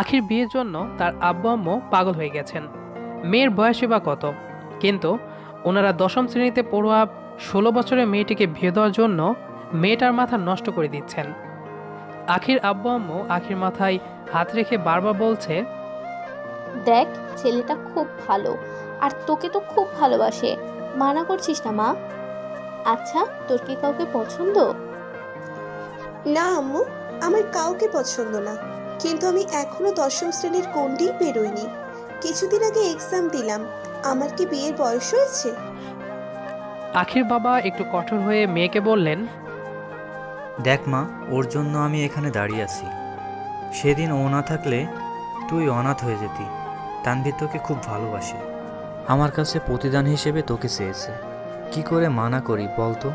আখির বিয়ের জন্য তার আব্বু আম্মু পাগল হয়ে গেছেন। মেয়ের বয়সে বা কত? কিন্তু ওনারা দশম শ্রেণীতে পড়ুয়া ষোলো বছরের মেয়েটিকে বিয়ে দেওয়ার জন্য মেয়েটার মাথা নষ্ট করে দিচ্ছেন। আখির আব্বু আম্মু আখির মাথায় হাত রেখে বারবার বলছে দেখ ছেলেটা খুব ভালো আর তোকে তো খুব ভালোবাসে। মানা করছিস না মা? আচ্ছা তোর কি কাউকে পছন্দ? না আম্মু আমার কাউকে পছন্দ না। কিন্তু আমি এখনও দশম শ্রেণির কোনটি বেরোইনি। কিছুদিন আগে এক্সাম দিলাম। আমার কি বিয়ের বয়স হয়েছে? আখির বাবা একটু কঠোর হয়ে মেয়েকে বললেন দেখ মা ওর জন্য আমি এখানে দাঁড়িয়ে আছি। সেদিন ও না থাকলে তুই অনাথ হয়ে যেতি। তানভীর তোকে খুব ভালোবাসে। আমার কাছে প্রতিদান হিসেবে তোকে চেয়েছে। কি করে মানা করি বল তো?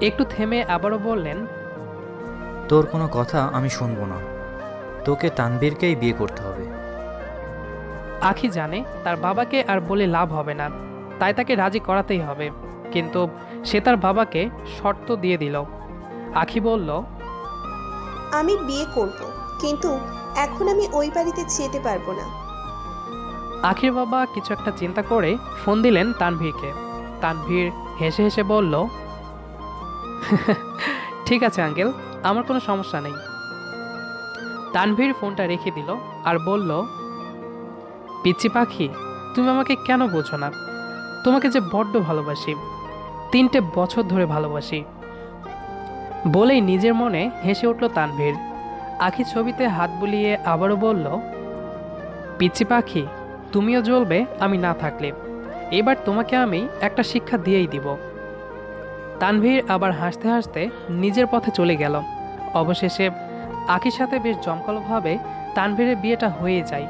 একটু থেমে আবারও বললেন তোর কোনো কথা আমি শুনব না। তোকে তানভীরকেই বিয়ে করতে হবে। আখি জানে তার বাবাকে আর বলে লাভ হবে না। তাই তাকে রাজি করাতেই হবে। কিন্তু সে তার বাবাকে শর্ত দিয়ে দিল। আখি বলল আমি বিয়ে করব কিন্তু এখন আমি ওই বাড়িতে যেতে পারব না। আখির বাবা কিছু একটা চিন্তা করে ফোন দিলেন তানভীরকে। তানভীর হেসে হেসে বলল ঠিক আছে আঙ্কেল আমার কোনো সমস্যা নেই। তানভীর ফোনটা রেখে দিল আর বলল পিচ্ছি পাখি, তুমি আমাকে কেন বোঝো না? তোমাকে যে বড্ড ভালোবাসি, তিনটে বছর ধরে ভালোবাসি। বলেই নিজের মনে হেসে উঠল তানভীর। আখি ছবিতে হাত বুলিয়ে আবারও বলল পিচ্ছি পাখি, তুমিও জ্বলবে, আমি না থাকলে। এবার তোমাকে আমি একটা শিক্ষা দিয়েই দিব। তানভীর আবার হাসতে হাসতে নিজের পথে চলে গেল। অবশেষে আখির সাথে বেশ জমকালোভাবে তানভীরের বিয়েটা হয়ে যায়।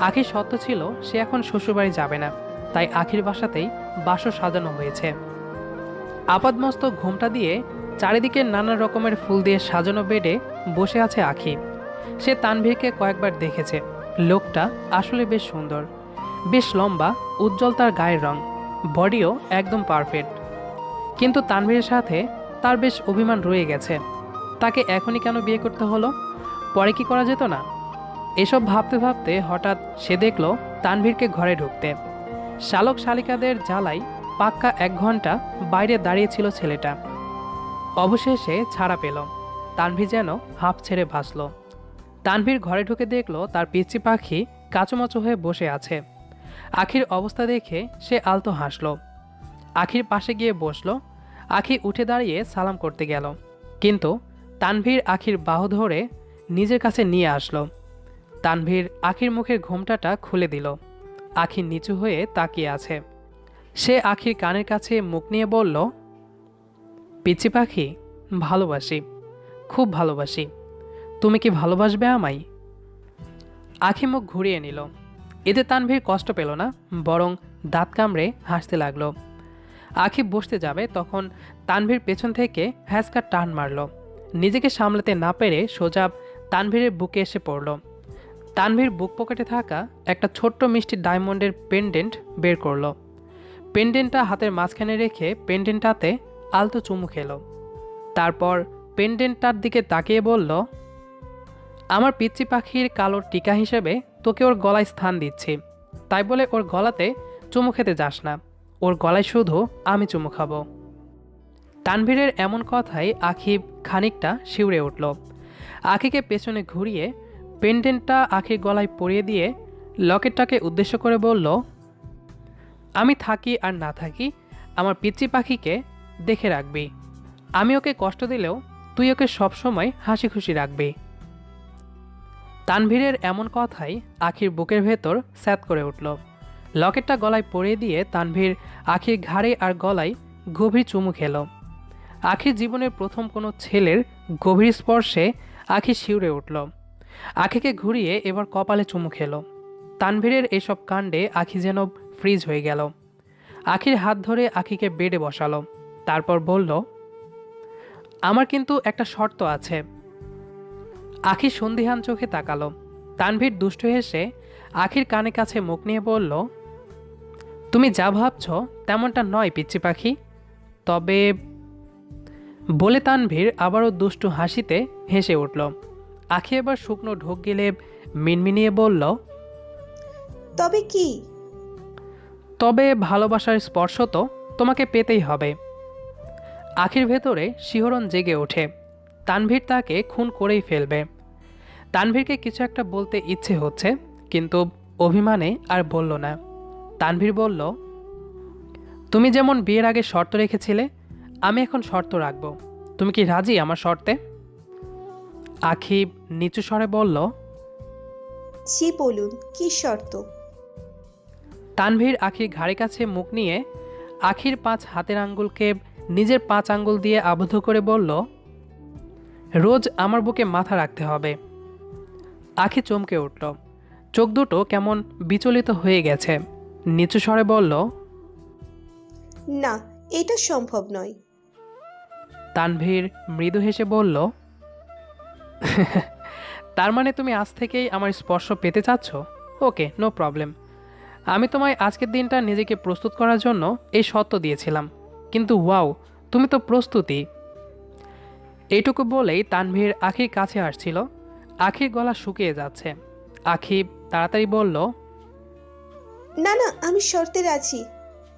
আখির সত্য ছিল, সে এখন শ্বশুরবাড়ি যাবে না, তাই আখির বাসাতেই বাসর সাজানো হয়েছে। আপাদমস্ত ঘোমটা দিয়ে চারিদিকে নানা রকমের ফুল দিয়ে সাজানো বেডে বসে আছে আখি। সে তানভীরকে কয়েকবার দেখেছে। লোকটা আসলে বেশ সুন্দর। বেশ লম্বা, উজ্জ্বল তার গায়ের রং। বডিও একদম পারফেক্ট। কিন্তু তানভীরের সাথে তার বেশ অভিমান রয়ে গেছে। তাকে এখনই কেন বিয়ে করতে হলো? পরে কি করা যেত না? এসব ভাবতে ভাবতে হঠাৎ সে দেখল তানভীরকে ঘরে ঢুকতে। শালক শালিকাদের জ্বালাই পাক্কা এক ঘণ্টা বাইরে দাঁড়িয়েছিল ছেলেটা। অবশেষে ছাড়া পেল। তানভীর যেন হাঁপ ছেড়ে ভাসল। তানভীর ঘরে ঢুকে দেখল তার পিচ্চি পাখি কাচুমাচু হয়ে বসে আছে। আখির অবস্থা দেখে সে আলতো হাসল। আখির পাশে গিয়ে বসল। আখি উঠে দাঁড়িয়ে সালাম করতে গেল। কিন্তু তানভীর আখির বাহু ধরে নিজের কাছে নিয়ে আসলো। তানভীর আখির মুখের ঘোমটাটা খুলে দিল। আখি নিচু হয়ে তাকিয়ে আছে। সে আখির কানের কাছে মুখ নিয়ে বলল, পিচ্চি পাখি, ভালোবাসি, খুব ভালোবাসি। তুমি কি ভালোবাসবে আমায়? আখি মুখ ঘুরিয়ে নিল। এতে তানভীর কষ্ট পেল না, বরং দাঁত কামড়ে হাসতে লাগল। আখি বসতে যাবে, তখন তানভীর পেছন থেকে হ্যাসকা টান মারল। নিজেকে সামলাতে না পেরে সোজা তানভীরের বুকে এসে পড়ল। তানভীর বুক পকেটে থাকা একটা ছোট্ট মিষ্টি ডায়মন্ডের পেন্ডেন্ট বের করল। পেন্ডেন্টটা হাতের মাঝখানে রেখে পেন্ডেন্টটাতে আলতো চুমু খেলো। তারপর পেন্ডেন্টটার দিকে তাকিয়ে বলল, আমার পিচ্চি পাখির কালো টিকা হিসেবে তোকে ওর গলায় স্থান দিচ্ছি। তাই বলে ওর গলাতে চুমু খেতে যাস না। ওর গলায় শুধু আমি চুমু খাব। তানভীরের এমন কথাই আখি খানিকটা শিউরে উঠল। আখিকে পেছনে ঘুরিয়ে পেন্ডেন্টটা আখির গলায় পরিয়ে দিয়ে লকেটটাকে উদ্দেশ্য করে বলল, আমি থাকি আর না থাকি, আমার পিচ্চি পাখিকে দেখে রাখবি। আমি ওকে কষ্ট দিলেও তুই ওকে সবসময় হাসি খুশি রাখবি। তানভীরের এমন কথাই আখির বুকের ভেতর স্যাত করে উঠল। লকেটটা গলায় পরিয়ে দিয়ে তানভীর আখির ঘাড়ে আর গলায় গভীর চুমু খেল। আখির জীবনের প্রথম কোনো ছেলের গভীর স্পর্শে আখি শিউরে উঠল। আখিকে ঘুরিয়ে এবার কপালে চুমু খেল। তানভীরের এসব কাণ্ডে আখি যেন ফ্রিজ হয়ে গেল। আখির হাত ধরে আখিকে বেডে বসালো। তারপর বলল, আমার কিন্তু একটা শর্ত আছে। আখি সন্দিহান চোখে তাকালো। তানভীর দুষ্ট হেসে আখির কানে কাছে মুখ নিয়ে বলল, তুমি যা ভাবছ তেমনটা নয়, পিচ্চি পাখি। তবে বলে তানভীর আবারও দুষ্টু হাসিতে হেসে উঠল। আখি এবার শুকনো ঢোক গেলে মিনমিনিয়ে বলল তবে কি? তবে ভালোবাসার স্পর্শ তো তোমাকে পেতেই হবে। আখির ভেতরে শিহরণ জেগে ওঠে। তানভীর তাকে খুন করেই ফেলবে। তানভীরকে কিছু একটা বলতে ইচ্ছে হচ্ছে কিন্তু অভিমানে আর বলল না। তানভীর বলল তুমি যেমন বিয়ের আগে শর্ত রেখেছিলে আমি এখন শর্ত রাখব। তুমি কি রাজি আমার শর্তে? আখি নিচু স্বরে বলল জি বলুন কি শর্ত? তানভীর আখির ঘাড়ের কাছে মুখ নিয়ে আখির পাঁচ হাতের আঙ্গুলকে নিজের পাঁচ আঙ্গুল দিয়ে আবদ্ধ করে বলল রোজ আমার বুকে মাথা রাখতে হবে। আখি চমকে উঠল। চোখ দুটো কেমন বিচলিত হয়ে গেছে। নিচু স্বরে বলল না এটা সম্ভব নয়। তানভীর মৃদু হেসে বলল তার মানে তুমি আজ থেকেই আমার স্পর্শ পেতে চাচ্ছ? Okay no problem. আমি তোমায় আজকের দিনটা নিজেকে প্রস্তুত করার জন্য এই সত্য দিয়েছিলাম। কিন্তু ওয়াও তুমি তো প্রস্তুতি। এইটুকু বলেই তানভীর আখির কাছে আসছিল। আখির গলা শুকিয়ে যাচ্ছে। আখি তাড়াতাড়ি বলল না না আমি শর্তে রাজি।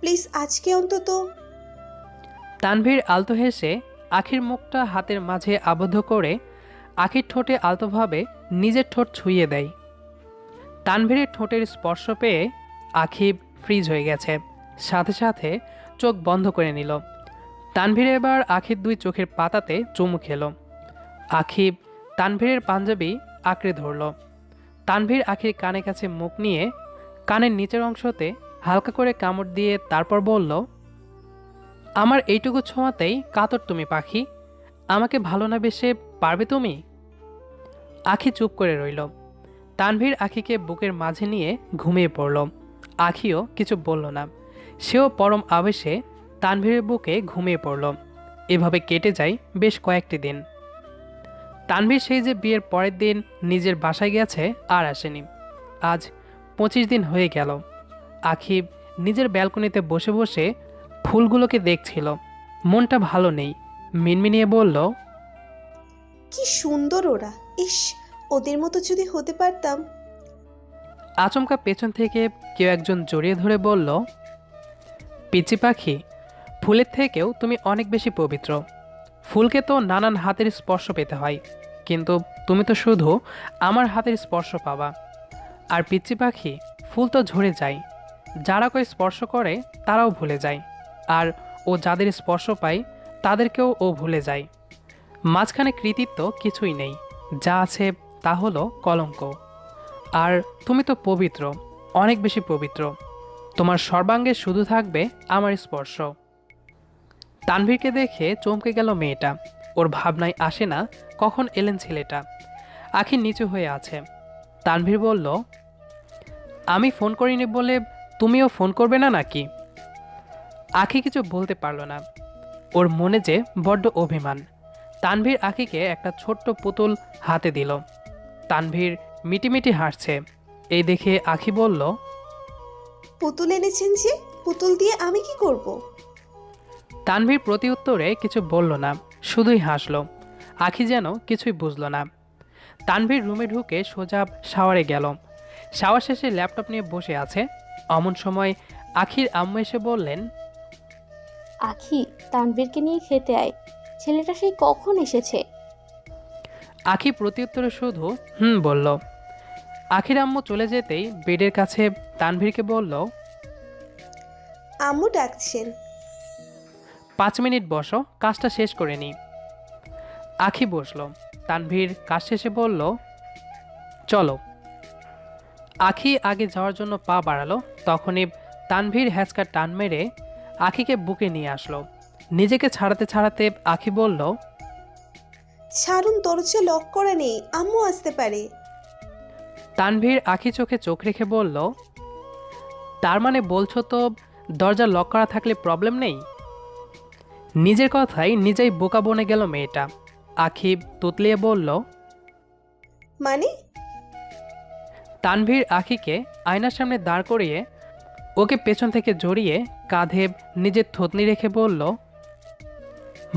প্লিজ আজকে অন্তত তানভীর আলতো হেসে আখির মুখটা হাতের মাঝে আবদ্ধ করে আখির ঠোঁটে আলতোভাবে নিজের ঠোঁট ছুঁয়ে দেয়। তানভীরের ঠোঁটের স্পর্শ পেয়ে আখি ফ্রিজ হয়ে গেছে। সাথে সাথে চোখ বন্ধ করে নিল। তানভীর এবার আখির দুই চোখের পাতাতে চুমু খেল। আখিব তানভীরের পাঞ্জাবি আঁকড়ে ধরল। তানভীর আখির কানে কাছে মুখ নিয়ে কানের নিচের অংশতে হালকা করে কামড় দিয়ে তারপর বলল আমার এইটুকু ছোঁয়াতেই কাতর তুমি, পাখি। আমাকে ভালো না বেসে পারবে তুমি? আখি চুপ করে রইল। তানভীর আখিকে বুকের মাঝে নিয়ে ঘুমিয়ে পড়ল। আখিও কিছু বলল না। সেও পরম আবেশে তানভীরের বুকে ঘুমিয়ে পড়ল। এভাবে কেটে যায় বেশ কয়েকটি দিন। তানভীর সেই যে বিয়ের পরের দিন নিজের বাসায় গেছে আর আসেনি। আজ পঁচিশ দিন হয়ে গেল। আখি নিজের ব্যালকনিতে বসে বসে ফুলগুলোকে দেখছিল। মনটা ভালো নেই। মিনমিনিয়ে বলল কি সুন্দর ওরা। ইস ওদের মতো যদি হতে পারতাম। আচমকা পেছন থেকে কেউ একজন জড়িয়ে ধরে বলল পিচি পাখি ফুলের থেকেও তুমি অনেক বেশি পবিত্র। ফুলকে তো নানান হাতের স্পর্শ পেতে হয় কিন্তু তুমি তো শুধু আমার হাতের স্পর্শ পাবা। আর পিচ্চি পাখি ফুল তো ঝরে যায়। যারা কই স্পর্শ করে তারাও ভুলে যায়। আর ও যাদের স্পর্শ পায়, তাদেরকেও ও ভুলে যায়। মাঝখানে কৃতিত্ব কিছুই নেই, যা আছে তা হলো কলঙ্ক। আর তুমি তো পবিত্র, অনেক বেশি পবিত্র। তোমার সর্বাঙ্গে শুধু থাকবে আমার স্পর্শ। তানভীরকে দেখে চমকে গেল মেয়েটা। ওর ভাবনায় আসে না কখন এলেন ছেলেটা। আখি নিচু হয়ে আছে। তানভীর বলল, আমি ফোন করিনি বলে তুমিও ফোন করবে না নাকি? আখি কিছু বলতে পারল না। ওর মনে যে বড্ড অভিমান। তানভীর আখিকে একটা ছোট্ট পুতুল হাতে দিল। তানভীর মিটিমিটি হাসছে। এই দেখে আখি বলল পুতুল এনেছেন যে পুতুল দিয়ে আমি কি করব। তানভীর প্রতি উত্তরে কিছু বলল না শুধুই হাসলো। আখি যেন কিছুই বুঝল না। তানভীর রুমে ঢুকে সোজা শাওয়ারে গেল। শাওয়ার শেষে ল্যাপটপ নিয়ে বসে আছে। অমন সময় আখির আম্মু এসে বললেন আখি তানভীরকে নিয়ে খেতে আয়। ছেলেটা সেই কখন এসেছে? আখি প্রত্যুত্তরে শুধু হুম বলল। আখির আম্মু চলে যেতেই বেডের কাছে তানভীরকে বলল আম্মু ডাকছেন। পাঁচ মিনিট বসো কাজটা শেষ করে নি আখি বসল। তানভীর কাজ শেষে বলল চলো। আখি আগে যাওয়ার জন্য পা বাড়ালো। তখনই তানভীর হ্যাচকা টান মেরে আখিকে বুকে নিয়ে আসলো। নিজেকে ছাড়াতে ছাড়াতে আখি বলল ছাড়ুন দরজা লক করা নেই আম্মু আসতে পারে। তানভীর আখি চোখে চোখ রেখে বলল তার মানে বলছো তো দরজা লক করা থাকলে প্রবলেম নেই? নিজের কথাই নিজেই বোকা বনে গেল মেয়েটা। আখি তুতলিয়ে বলল মানে? তানভীর আখিকে আয়নার সামনে দাঁড় করিয়ে ওকে পেছন থেকে জড়িয়ে কাঁধে নিজের থতনি রেখে বলল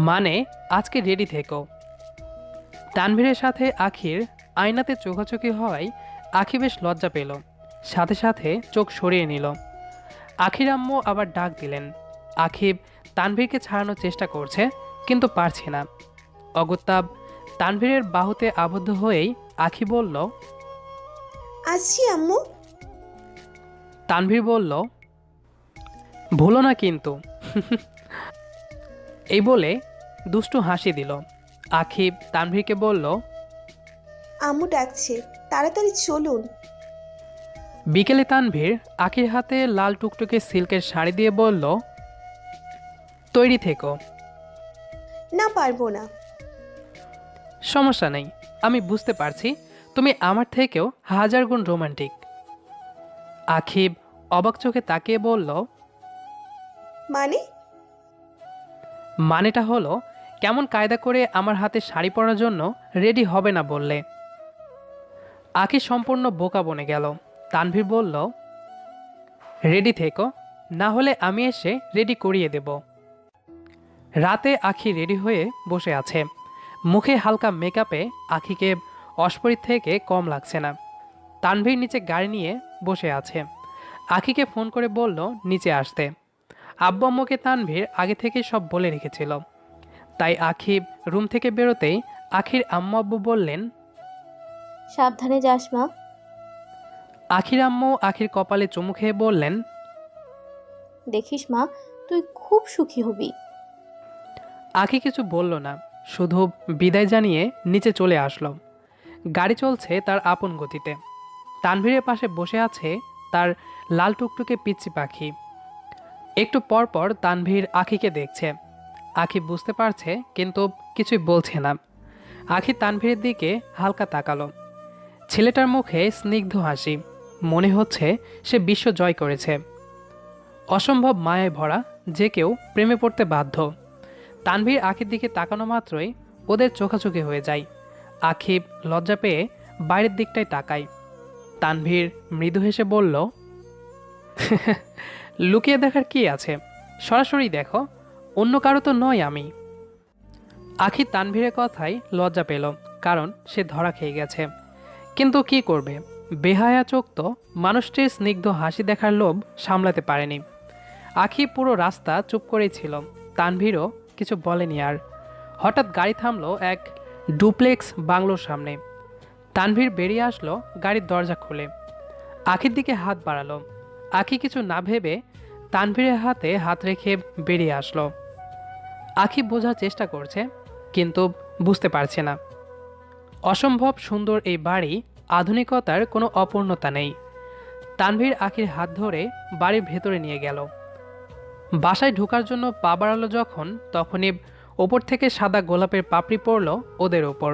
মানে আজকে রেডি থেকো। তানভীরের সাথে আখির আয়নাতে চোখাচোখি হওয়ায় আখি বেশ লজ্জা পেল। সাথে সাথে চোখ সরিয়ে নিল। আখির আম্মু আবার ডাক দিলেন আখিব তানভীরকে ছাড়ানোর চেষ্টা করছে, কিন্তু পারছে না। অগত্যাব তানভীরের বাহুতে আবদ্ধ হয়েই আখি বলল, আসছি আম্মু। তানভীর বলল ভুলো না কিন্তু। এই বলে দুষ্টু হাসি দিল। আখিব তানভীরকে বলল আম্মু ডাকছে তাড়াতাড়ি চলুন। বিকেলে তানভীর আখির হাতে লাল টুকটুকে সিল্কের শাড়ি দিয়ে বলল তৈরি থেকো। না পারব না। সমস্যা নেই আমি বুঝতে পারছি। তুমি আমার থেকেও হাজার গুণ রোমান্টিক। আখিব অবাক চোখে তাকিয়ে বলল মানে? মানেটা হলো কেমন কায়দা করে আমার হাতে শাড়ি পরার জন্য রেডি হবে না বললে। আখি সম্পূর্ণ বোকা বনে গেল। তানভীর বলল রেডি থেকো না হলে আমি এসে রেডি করিয়ে দেব। রাতে আখি রেডি হয়ে বসে আছে। মুখে হালকা মেকআপে আখিকে অস্পরিত থেকে কম লাগছে না। তানভীর নিচে গাড়ি নিয়ে বসে আছে। আখিকে ফোন করে বলল নিচে আসতে। আব্বু আম্মুকে তানভীর আগে থেকে সব বলে রেখেছিল। তাই আখিব রুম থেকে বেরোতেই আখির আম্মু আব্বু বললেন সাবধানে যাস মা। আখির আম্মু আখির কপালে চুমু খেয়ে বললেন দেখিস মা তুই খুব সুখী হবি। আখি কিছু বলল না শুধু বিদায় জানিয়ে নিচে চলে আসলো। গাড়ি চলছে তার আপন গতিতে। তানভীরের পাশে বসে আছে তার লাল টুকটুকে পিচ্ছি পাখি। একটু পর পর তানভীর আখিকে দেখছে। আখি বুঝতে পারছে, কিন্তু কিছুই বলছে না। আখি তানভীরের দিকে হালকা তাকালো। ছেলেটার মুখে স্নিগ্ধ হাসি। মনে হচ্ছে সে বিশ্ব জয় করেছে। অসম্ভব মায়ায় ভরা, যে কেউ প্রেমে পড়তে বাধ্য। তানভীর আখির দিকে তাকানো মাত্রই ওদের চোখাচোখি হয়ে যায়। আখিব লজ্জা পেয়ে বাইরের দিকটায় তাকায়। তানভীর মৃদু হেসে বলল, লুকিয়ে দেখার কি আছে? সরাসরি দেখো, অন্য কারও তো নয় আমি। আখি তানভীরের কথাই লজ্জা পেল, কারণ সে ধরা খেয়ে গেছে। কিন্তু কি করবে? বেহায়া চোখ তো মানুষটির স্নিগ্ধ হাসি দেখার লোভ সামলাতে পারেনি। আখি পুরো রাস্তা চুপ করেই ছিল, তানভীরও কিছু বলেনি আর। হঠাৎ গাড়ি থামলো এক ডুপ্লেক্স বাংলোর সামনে। তানভীর বেরিয়ে আসলো গাড়ির দরজা খুলে। আখির দিকে হাত বাড়ালো। আখি কিছু না ভেবে তানভীরের হাতে হাত রেখে বেরিয়ে আসলো। আখি বোঝার চেষ্টা করছে, কিন্তু বুঝতে পারছে না। অসম্ভব সুন্দর এই বাড়ি আধুনিকতার কোনো অপূর্ণতা নেই। তানভীর আখির হাত ধরে বাড়ির ভেতরে নিয়ে গেল। বাসায় ঢোকার জন্য পা বাড়ালো যখন, তখনই ওপর থেকে সাদা গোলাপের পাপড়ি পড়ল ওদের ওপর।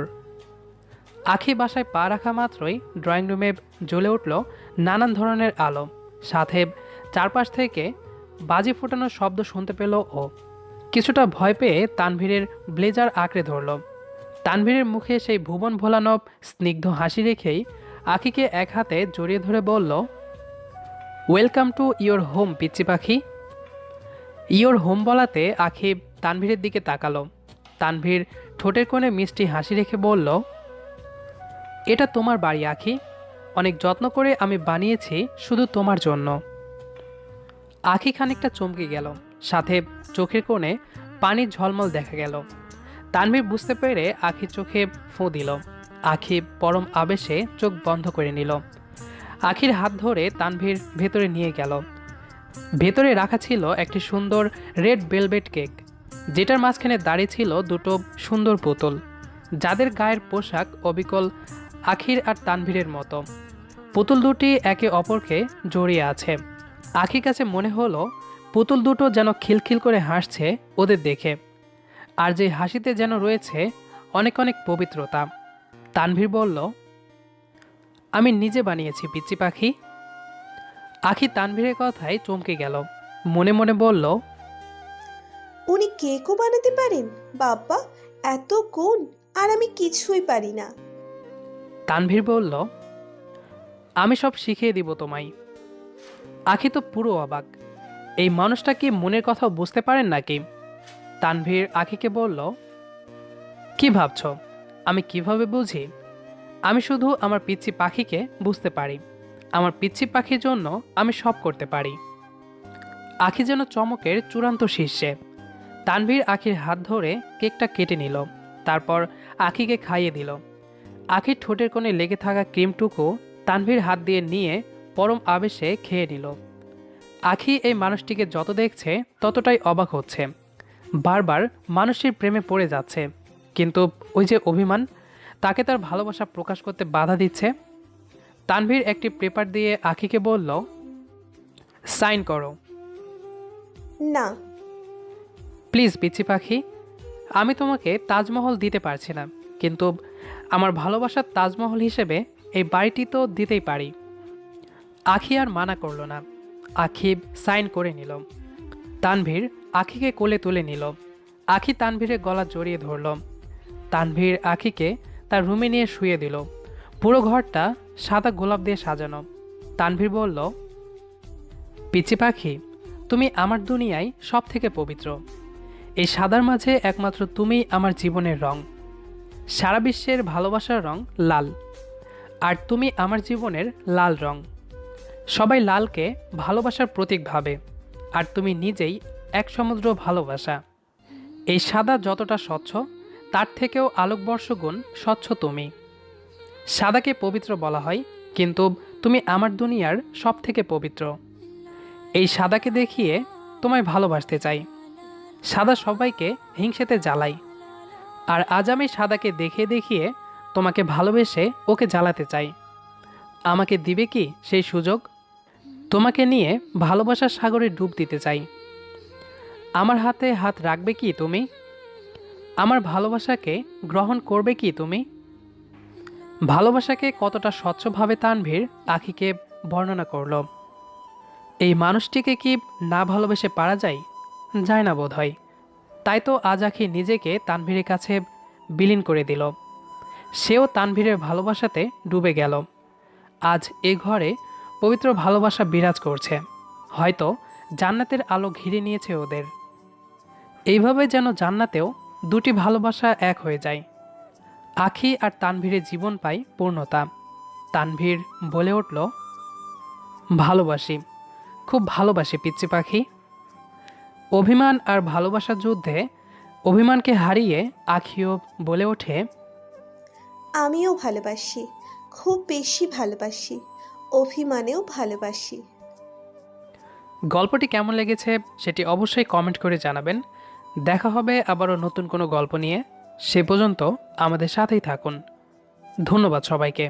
আখি বাসায় পা রাখা মাত্রই ড্রয়িং রুমে জ্বলে উঠল নানান ধরনের আলো। সাথে চারপাশ থেকে বাজি ফোটানোর শব্দ শুনতে পেল ও। কিছুটা ভয় পেয়ে তানভীরের ব্লেজার আঁকড়ে ধরল। তানভীরের মুখে সেই ভুবন ভোলানব স্নিগ্ধ হাসি রেখেই আখিকে এক হাতে জড়িয়ে ধরে বলল ওয়েলকাম টু ইয়োর হোম পিচ্চি পাখি। ইয়োর হোম বলাতে আখি তানভীরের দিকে তাকালো। তানভীর ঠোঁটের কোণে মিষ্টি হাসি রেখে বলল এটা তোমার বাড়ি, আখি। অনেক যত্ন করে আমি বানিয়েছি শুধু তোমার জন্য। আখি খানিকটা চমকে গেল। সাথে চোখের কোণে পানির ঝলমল দেখা গেল। তানভীর বুঝতে পেরে আখি চোখে ফোঁ দিল। আঁখি পরম আবেশে চোখ বন্ধ করে নিল। আখির হাত ধরে তানভীর ভেতরে নিয়ে গেল। ভেতরে রাখা ছিল একটি সুন্দর রেড ভেলভেট কেক। যেটার মাঝখানে দাঁড়িয়ে ছিল দুটো সুন্দর বোতল। যাদের গায়ের পোশাক অবিকল আখির আর তানভীরের মতো। পুতুল দুটি একে অপরকে জড়িয়ে আছে। আখির কাছে মনে হলো, পুতুল দুটো যেন খিলখিল করে হাসছে ওদের দেখে। আর যে হাসিতে যেন রয়েছে অনেক অনেক পবিত্রতা। তানভীর বলল, আমি নিজে বানিয়েছি, পিচ্চি পাখি। আখি তানভীরের কথায় চমকে গেল। মনে মনে বলল, উনি কেকও বানাতে পারেন? বাবা এত গুণ, আর আমি কিছুই পারি না। তানভীর বলল, আমি সব শিখিয়ে দিব তোমায়। আখি তো পুরো অবাক। এই মানুষটা কি মনের কথা বুঝতে পারেন নাকি? তানভীর আখিকে বলল, কি ভাবছ? আমি কীভাবে বুঝি? আমি শুধু আমার পিচ্ছি পাখিকে বুঝতে পারি। আমার পিচ্ছি পাখির জন্য আমি সব করতে পারি। আখি যেন চমকের চূড়ান্ত শীর্ষে। তানভীর আখির হাত ধরে কেকটা কেটে নিল, তারপর আখিকে খাইয়ে দিল। আখির ঠোঁটের কোণে লেগে থাকা ক্রিমটুকু তানভীর হাত দিয়ে নিয়ে পরম আবেশে খেয়ে নিল। আখি এই মানুষটিকে যত দেখছে ততটাই অবাক হচ্ছে। বারবার মানুষের প্রেমে পড়ে যাচ্ছে। কিন্তু ওই যে অভিমান তাকে তার ভালোবাসা প্রকাশ করতে বাধা দিচ্ছে? তানভীর একটি পেপার দিয়ে আখিকে বলল সাইন করো। না। প্লিজ পিচি পাখি আমি তোমাকে তাজমহল দিতে পারছি না। কিন্তু আমার ভালোবাসার তাজমহল হিসেবে এই বাড়িটি তো দিতেই পারি। আখি আর মানা করল না। আখি সাইন করে নিল। তানভীর আখিকে কোলে তুলে নিল। আখি তানভীরের গলা জড়িয়ে ধরল। তানভীর আখিকে তার রুমে নিয়ে শুয়ে দিল। পুরো ঘরটা সাদা গোলাপ দিয়ে সাজানো। তানভীর বলল পিচি পাখি, তুমি আমার দুনিয়ায় সব থেকে পবিত্র। এই সাদার মাঝে একমাত্র তুমিই আমার জীবনের রং। সারা বিশ্বের ভালোবাসার রং লাল। আর তুমি আমার জীবনের লাল রং। সবাই লালকে ভালোবাসার প্রতীক ভাবে, আর তুমি নিজেই এক সমুদ্র ভালোবাসা। এই সাদা যতটা স্বচ্ছ, তার থেকেও আলোকবর্ষ গুণ স্বচ্ছ তুমি। সাদাকে পবিত্র বলা হয়, কিন্তু তুমি আমার দুনিয়ার সব থেকে পবিত্র। এই সাদাকে দেখিয়ে তোমায় ভালোবাসতে চাই। সাদা সবাইকে হিংসেতে জ্বালাই আর আজ আমি সাদাকে দেখে দেখিয়ে তোমাকে ভালোবেসে ওকে জ্বালাতে চাই। আমাকে দিবে কি সেই সুযোগ? তোমাকে নিয়ে ভালোবাসার সাগরে ডুব দিতে চাই। আমার হাতে হাত রাখবে কি তুমি? আমার ভালোবাসাকে গ্রহণ করবে কি তুমি? ভালোবাসাকে কতটা স্বচ্ছভাবে তানভীর আখিকে বর্ণনা করল। এই মানুষটিকে কি না ভালোবেসে পারা যায়? যায় না বোধ হয় তাই তো আজ আখি নিজেকে তানভীরের কাছে বিলীন করে দিল। সেও তানভীরের ভালোবাসাতে ডুবে গেল। আজ এ ঘরে পবিত্র ভালোবাসা বিরাজ করছে। হয়তো জান্নাতের আলো ঘিরে নিয়েছে ওদের। এইভাবে যেন জান্নাতেও দুটি ভালোবাসা এক হয়ে যায়। আখি আর তানভীরের জীবন পায় পূর্ণতা। তানভীর বলে উঠল, ভালোবাসি। খুব ভালোবাসি, পিচ্চি পাখি। অভিমান আর ভালোবাসার যুদ্ধে অভিমানকে হারিয়ে আখিও বলে ওঠে আমিও ভালোবাসি খুব বেশি ভালোবাসি অভিমানেও ভালোবাসি। গল্পটি কেমন লেগেছে সেটি অবশ্যই কমেন্ট করে জানাবেন। দেখা হবে আবারও নতুন কোনো গল্প নিয়ে। সে পর্যন্ত আমাদের সাথেই থাকুন। ধন্যবাদ সবাইকে।